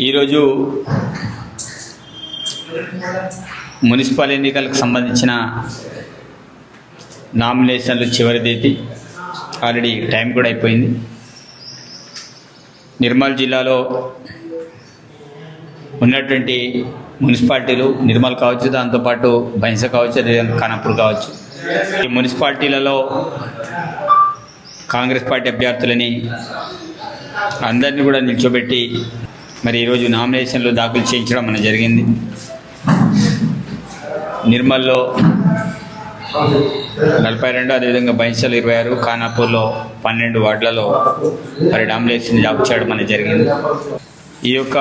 ఈరోజు మున్సిపల్ ఎన్నికలకు సంబంధించిన నామినేషన్లు చివరి తేదీ ఆల్రెడీ టైం కూడా అయిపోయింది. నిర్మల్ జిల్లాలో ఉన్నటువంటి మున్సిపాలిటీలు నిర్మల్ కావచ్చు దాంతోపాటు బైంస కావచ్చు అదేవిధంగా ఖానాపూర్ కావచ్చు. ఈ మున్సిపాలిటీలలో కాంగ్రెస్ పార్టీ అభ్యర్థులని అందరినీ కూడా నిల్చోబెట్టి మరి ఈరోజు నామినేషన్లు దాఖలు చేయించడం మన జరిగింది. నిర్మల్లో నలభై రెండు అదేవిధంగా బైన్సలు ఇరవై ఆరు ఖానాపూర్లో పన్నెండు వార్డులలో మరి నామినేషన్ జాబ్ చేయడం అనేది జరిగింది. ఈ యొక్క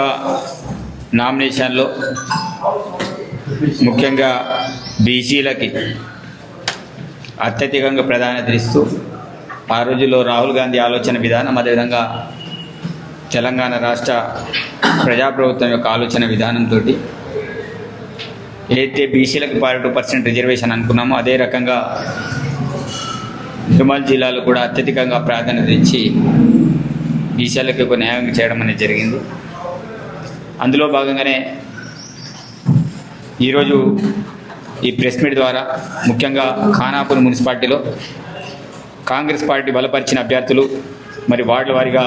నామినేషన్లో ముఖ్యంగా బీసీలకి అత్యధికంగా ప్రాధాన్యత ఇస్తూ ఆ రోజుల్లో రాహుల్ గాంధీ ఆలోచన విధానం అదేవిధంగా తెలంగాణ రాష్ట్ర ప్రజాప్రభుత్వం యొక్క ఆలోచన విధానంతో ఏదైతే బీసీలకు ఫార్టీ టూ పర్సెంట్ రిజర్వేషన్ అనుకున్నామో అదే రకంగా నిర్మల్ జిల్లాలో కూడా అత్యధికంగా ప్రాధాన్యత ఇచ్చి బీసీలకు ఒక న్యాయం చేయడం అనేది జరిగింది. అందులో భాగంగానే ఈరోజు ఈ ప్రెస్ మీట్ ద్వారా ముఖ్యంగా ఖానాపూర్ మున్సిపాలిటీలో కాంగ్రెస్ పార్టీ బలపరిచిన అభ్యర్థులు మరి వార్డుల వారిగా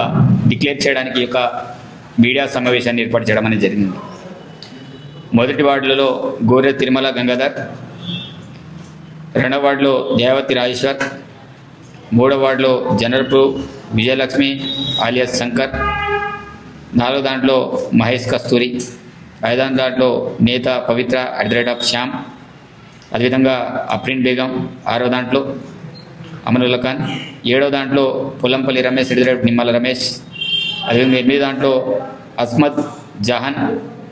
డిక్లేర్ చేయడానికి ఈ యొక్క మీడియా సమావేశాన్ని ఏర్పాటు చేయడం అనేది జరిగింది. మొదటి వార్డులలో గోరె తిరుమల గంగాధర్ రెండవ వార్డులో దేవతి రాజేశ్వర్ మూడవ వార్డులో జనరల్పు విజయలక్ష్మి ఆలియాస్ శంకర్ నాలుగో దాంట్లో మహేష్ కస్తూరి ఐదవ దాంట్లో Netha Pavitra at the rate of Shyam అదేవిధంగా అప్రిన్ బేగం ఆరో దాంట్లో అమనుల్లా ఖాన్ ఏడో దాంట్లో Polampalli Ramesh at the rate Nimmala Ramesh అదేవిధంగా ఎనిమిది దాంట్లో Asmad Jahan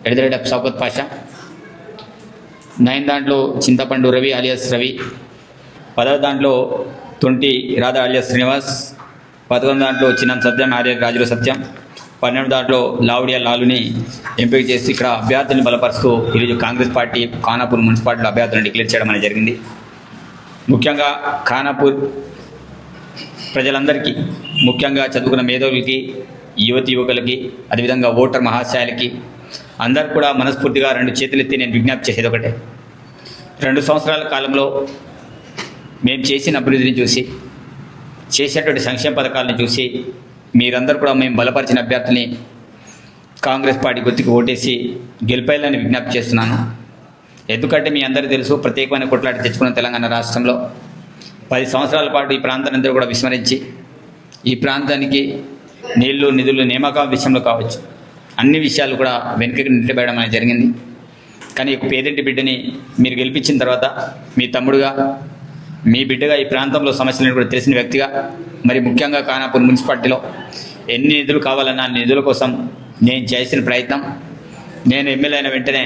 at the rate of Shaukat Pasha. Nine దాంట్లో చింతపండు రవి అలియాస్ రవి. పదవ దాంట్లో తొంటి రాధా అలియాస్ శ్రీనివాస్. పదకొండు దాంట్లో చిన్నం సత్యం ఆర్య రాజుల సత్యం. పన్నెండు దాంట్లో లావుడియా లాలుని ఎంపిక చేసి ఇక్కడ అభ్యర్థులను బలపరుస్తూ ఈరోజు కాంగ్రెస్ పార్టీ ఖానాపూర్ మున్సిపాలిటీలో అభ్యర్థులను డిక్లేర్ చేయడం అనేది జరిగింది. ముఖ్యంగా ఖానాపూర్ ప్రజలందరికీ ముఖ్యంగా చదువుకున్న మేధావులకి యువతి యువకులకి అదేవిధంగా ఓటర్ మహాశయాలకి అందరు కూడా మనస్ఫూర్తిగా రెండు చేతులెత్తి నేను విజ్ఞప్తి చేసేది ఒకటే. రెండు సంవత్సరాల కాలంలో మేము చేసిన అభివృద్ధిని చూసి చేసేటువంటి సంక్షేమ పథకాలను చూసి మీరందరూ కూడా మేము బలపరిచిన అభ్యర్థుల్ని కాంగ్రెస్ పార్టీ గుర్తుకు ఓటేసి గెలిపేయాలని విజ్ఞప్తి చేస్తున్నాను. ఎందుకంటే మీ అందరికీ తెలుసు ప్రత్యేకమైన కొట్లాట తెచ్చుకున్న తెలంగాణ రాష్ట్రంలో పది సంవత్సరాల పాటు ఈ ప్రాంతాన్ని అందరూ కూడా విస్మరించి ఈ ప్రాంతానికి నీళ్ళు నిధులు నియామకం విషయంలో కావచ్చు. అన్ని విషయాలు కూడా వెనుకకి నిలబెట్టడం అనేది జరిగింది. కానీ పేదింటి బిడ్డని మీరు గెలిపించిన తర్వాత మీ తమ్ముడుగా మీ బిడ్డగా ఈ ప్రాంతంలో సమస్యలను కూడా తెలిసిన వ్యక్తిగా మరి ముఖ్యంగా కానాపూర్ మున్సిపాలిటీలో ఎన్ని నిధులు కావాలన్నా అన్ని నిధుల కోసం నేను చేసిన ప్రయత్నం. నేను ఎమ్మెల్యే అయిన వెంటనే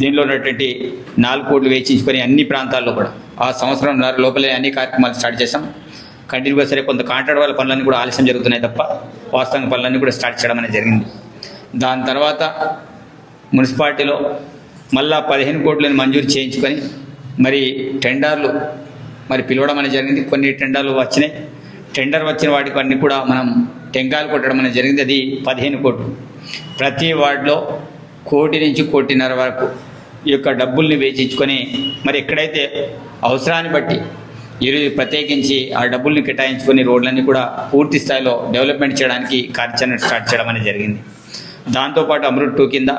దీనిలో ఉన్నటువంటి నాలుగు కోట్లు వేచించుకొని అన్ని ప్రాంతాల్లో కూడా ఆ సంవత్సరం లోపలే అన్ని కార్యక్రమాలు స్టార్ట్ చేశాం. కంటిన్యూగా సరే కొంత కాంట్రాక్ట్ వాళ్ళ పనులన్నీ కూడా ఆలస్యం జరుగుతున్నాయి తప్ప వాస్తవంగా పనులన్నీ కూడా స్టార్ట్ చేయడం అనేది జరిగింది. దాని తర్వాత మున్సిపాలిటీలో మళ్ళా పదిహేను కోట్లను మంజూరు చేయించుకొని మరి టెండర్లు మరి పిలవడం అనేది జరిగింది. కొన్ని టెండర్లు వచ్చినాయి. టెండర్ వచ్చిన వాటికి అన్ని కూడా మనం టెంకాయలు కొట్టడం అనేది జరిగింది. అది పదిహేను కోట్లు. ప్రతి వార్డులో కోటి నుంచి కోటిన్నర వరకు ఈ యొక్క డబ్బుల్ని వేచించుకొని మరి ఎక్కడైతే అవసరాన్ని బట్టి ఈరోజు ప్రత్యేకించి ఆ డబ్బుల్ని కేటాయించుకొని రోడ్లన్నీ కూడా పూర్తి స్థాయిలో డెవలప్మెంట్ చేయడానికి కార్యాచరణ స్టార్ట్ చేయడం అనేది జరిగింది. దాంతోపాటు అమృత్ టూ కింద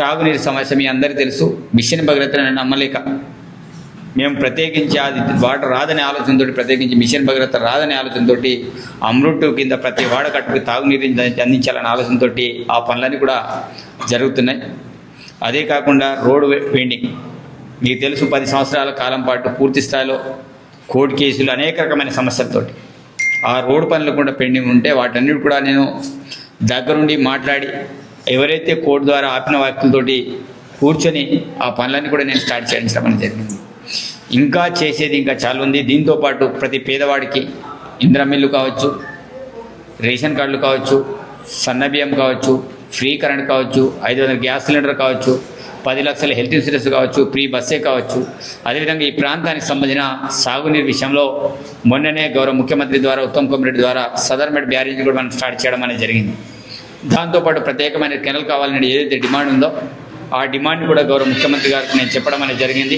తాగునీరు సమస్య మీ అందరికీ తెలుసు. మిషన్ భగీరథ నమ్మలేక మేము ప్రత్యేకించి అది వాటర్ రాదనే ఆలోచనతో ప్రత్యేకించి మిషన్ భగీరథ రాదనే ఆలోచనతో అమృత్ కింద ప్రతి వాడకట్టుకు తాగునీరు అందించాలనే ఆలోచనతో ఆ పనులన్నీ కూడా జరుగుతున్నాయి. అదే కాకుండా రోడ్ పెయింటింగ్ మీకు తెలుసు పది సంవత్సరాల కాలం పాటు పూర్తి స్థాయిలో కోర్టు కేసులు అనేక రకమైన సమస్యలతోటి. ఆ రోడ్డు పనులు కూడా పెండింగ్ ఉంటే వాటన్నిటి కూడా నేను దగ్గరుండి మాట్లాడి ఎవరైతే కోర్టు ద్వారా ఆపిన వ్యక్తులతోటి కూర్చొని ఆ పనులన్నీ కూడా నేను స్టార్ట్ చేయించడం అనేది జరిగింది. ఇంకా చేసేది ఇంకా చాలా ఉంది. దీంతో పాటు ప్రతి పేదవాడికి ఇంద్రమిల్లు కావచ్చు రేషన్ కార్డులు కావచ్చు సన్న బియ్యం కావచ్చు ఫ్రీ కరెంట్ కావచ్చు ఐదు వందల గ్యాస్ సిలిండర్ కావచ్చు పది లక్షల హెల్త్ ఇన్సూరెన్స్ కావచ్చు ఫ్రీ బస్సే కావచ్చు. అదేవిధంగా ఈ ప్రాంతానికి సంబంధించిన సాగునీరు విషయంలో మొన్ననే గౌరవ ముఖ్యమంత్రి ద్వారా ఉత్తమ్ కుమార్ రెడ్డి ద్వారా సదర్మెడ్ బ్యారేజ్ కూడా మనం స్టార్ట్ చేయడం అనేది జరిగింది. దాంతోపాటు ప్రత్యేకమైన కెనల్ కావాలని ఏదైతే డిమాండ్ ఉందో ఆ డిమాండ్ కూడా గౌరవ ముఖ్యమంత్రి గారికి నేను చెప్పడం అనేది జరిగింది.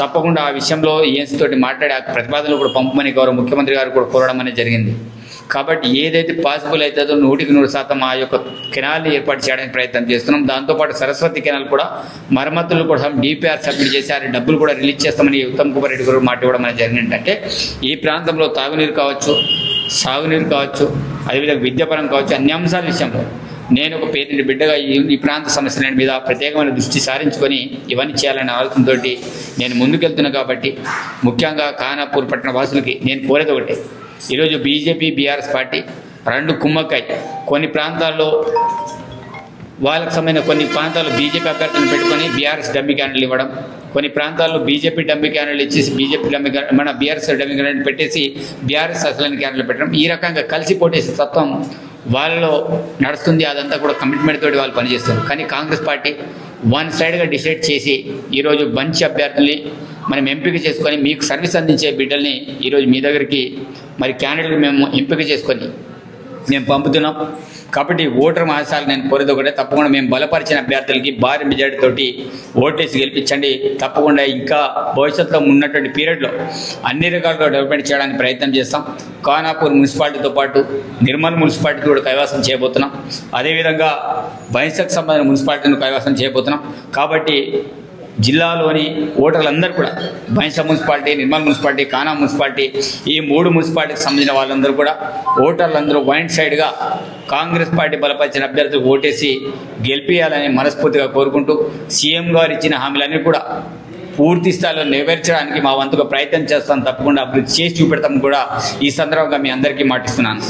తప్పకుండా ఆ విషయంలో ఏఎన్సీ తోటి మాట్లాడి ఆ ప్రతిపాదనలు కూడా పంపమని గౌరవ ముఖ్యమంత్రి గారు కూడా కోరడం అనేది జరిగింది. కాబట్టి ఏదైతే పాసిబుల్ అవుతుందో నూటికి నూరు శాతం ఆ యొక్క కెనాల్ని ఏర్పాటు చేయడానికి ప్రయత్నం చేస్తున్నాం. దాంతోపాటు సరస్వతి కెనాల్ కూడా మరమ్మతులు కూడా డిపిఆర్ సబ్మిట్ చేశారు. ఆ డబ్బులు కూడా రిలీజ్ చేస్తామని ఉత్తమ్ కుమార్ రెడ్డి గారు మాట ఇవ్వడం అనేది జరిగింది ఈ ప్రాంతంలో తాగునీరు కావచ్చు సాగునీరు కావచ్చు అదేవిధంగా విద్యాపరం కావచ్చు అన్ని అంశాల విషయంలో నేను ఒక పేరెంట్ బిడ్డగా ఈ ఈ ప్రాంత సమస్యల మీద ప్రత్యేకమైన దృష్టి సారించుకొని ఇవన్నీ చేయాలనే ఆలోచనతో నేను ముందుకెళ్తున్నా కాబట్టి ముఖ్యంగా ఖానాపూర్ పట్టణ వాసులకి నేను కోరేది ఒకటే. ఈరోజు బీజేపీ బీఆర్ఎస్ పార్టీ రెండు కుమ్మక్కై కొన్ని ప్రాంతాల్లో వాళ్ళకు సంబంధించిన కొన్ని ప్రాంతాల్లో బీజేపీ అభ్యర్థులను పెట్టుకొని బీఆర్ఎస్ డమ్మి క్యాండిల్ ఇవ్వడం కొన్ని ప్రాంతాల్లో బీజేపీ డమ్మి క్యాండిల్ ఇచ్చేసి బీజేపీ డమ్మి మన బీఆర్ఎస్ డమ్మి క్యాండిల్ పెట్టేసి బీఆర్ఎస్ అసలైన క్యాండిల్ పెట్టడం. ఈ రకంగా కలిసి పోటేసే తత్వం వాళ్ళలో నడుస్తుంది. అదంతా కూడా కమిట్మెంట్ తోటి వాళ్ళు పనిచేస్తారు కానీ కాంగ్రెస్ పార్టీ వన్ సైడ్గా డిసైడ్ చేసి ఈరోజు మంచి అభ్యర్థుల్ని మనం ఎంపిక చేసుకొని మీకు సర్వీస్ అందించే బిడ్డల్ని ఈరోజు మీ దగ్గరికి మరి క్యాండిడేట్లు మేము ఎంపిక చేసుకొని మేము పంపుతున్నాం. కాబట్టి ఓటర్ మహాశాలు నేను కోరేది ఒకటే తప్పకుండా మేము బలపరిచిన అభ్యర్థులకి భారీ మెజార్టీతోటి ఓటేసి గెలిపించండి. తప్పకుండా ఇంకా భవిష్యత్తులో ఉన్నటువంటి పీరియడ్లో అన్ని రకాలుగా డెవలప్మెంట్ చేయడానికి ప్రయత్నం చేస్తాం. ఖానాపూర్ మున్సిపాలిటీతో పాటు నిర్మల్ మున్సిపాలిటీ కూడా కైవాసం చేయబోతున్నాం. అదేవిధంగా బైన్సకు సంబంధించిన మున్సిపాలిటీని కైవాసం చేయబోతున్నాం. కాబట్టి జిల్లాలోని ఓటర్లందరూ కూడా బైన్స మున్సిపాలిటీ నిర్మల్ మున్సిపాలిటీ కానా మున్సిపాలిటీ ఈ మూడు మున్సిపాలిటీకి సంబంధించిన వాళ్ళందరూ కూడా ఓటర్లందరూ వైండ్ సైడ్గా కాంగ్రెస్ పార్టీ బలపరిచిన అభ్యర్థులకు ఓటేసి గెలిపేయాలని మనస్ఫూర్తిగా కోరుకుంటూ సీఎం గారు ఇచ్చిన హామీలన్నీ కూడా పూర్తి స్థాయిలో నెరవేర్చడానికి మా వంతుగా ప్రయత్నం చేస్తాం తప్పకుండా అభివృద్ధి చేసి చూపెడతాం కూడా ఈ సందర్భంగా మీ అందరికీ మాటిస్తున్నాను.